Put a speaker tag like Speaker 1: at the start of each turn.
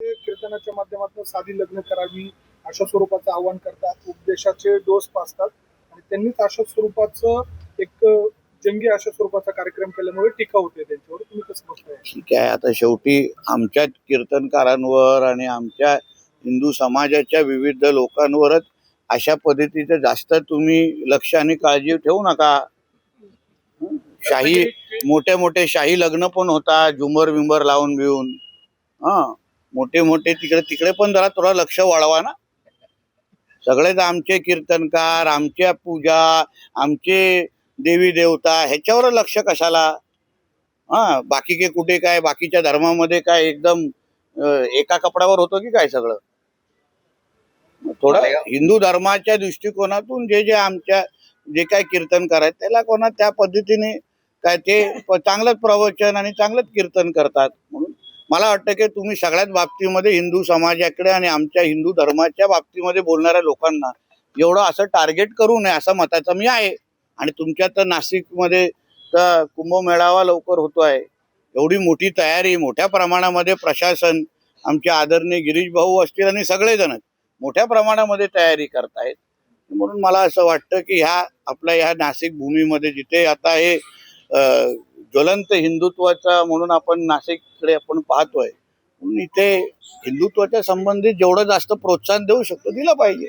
Speaker 1: ते कीर्तनाच्या माध्यमातून साधी लग्न करावी अशा स्वरूपाचं आवाहन करतात. उपदेशाचे डोस पाचतात आणि त्यांनीच अशा स्वरूपाचं एक जंगी अशा स्वरूपाचा कार्यक्रम केल्यामुळे टीका होते त्यांच्यावर. तुम्ही कसं बघताय?
Speaker 2: ठीक आहे. आता शेवटी आमच्या कीर्तनकारांवर आणि आमच्या हिंदू समाजाच्या विविध लोकांवरच अशा पद्धतीचं जास्त तुम्ही लक्ष आणि काळजी ठेवू नका? शाही मोठे मोठे शाही लग्न पण होतात. झुमर विंबर लावून बिवून हा. मोठे मोठे तिकडे तिकडे पण जरा थोडं लक्ष वळवा ना. सगळेच आमचे कीर्तनकार आमच्या पूजा आमचे देवी देवता ह्याच्यावर लक्ष कशाला? हा बाकी के कुठे काय बाकीच्या धर्मामध्ये काय एकदम एका कपड्यावर होतं की काय सगळं? थोडं हिंदू धर्माच्या दृष्टिकोनातून जे जे आमच्या जे काय कीर्तन करायचं त्याला कोणा त्या पद्धतीने काय ते चांगलंच प्रवचन आणि चांगलंच कीर्तन करतात. म्हणून मला वाटतं की तुम्ही सगळ्याच बाबतीमध्ये हिंदू समाजाकडे आणि आमच्या हिंदू धर्माच्या बाबतीमध्ये बोलणाऱ्या लोकांना एवढं असं टार्गेट करू नये असं मताचा मी आहे. आणि तुमच्या तर नाशिकमध्ये तर कुंभमेळावा लवकर होतोय. एवढी मोठी तयारी मोठ्या प्रमाणामध्ये प्रशासन आमचे आदरणीय गिरीश भाऊ असतील आणि सगळेजण मोठ्या प्रमाणामध्ये तयारी करतायत. म्हणून मला असं वाटतं की ह्या आपल्या ह्या नाशिक भूमीमध्ये जिथे आता हे ज्वलंत हिंदुत्वाचा म्हणून आपण नाशिककडे आपण पाहतोय. म्हणून इथे हिंदुत्वाच्या संबंधित जेवढं जास्त प्रोत्साहन देऊ शकतो दिलं पाहिजे.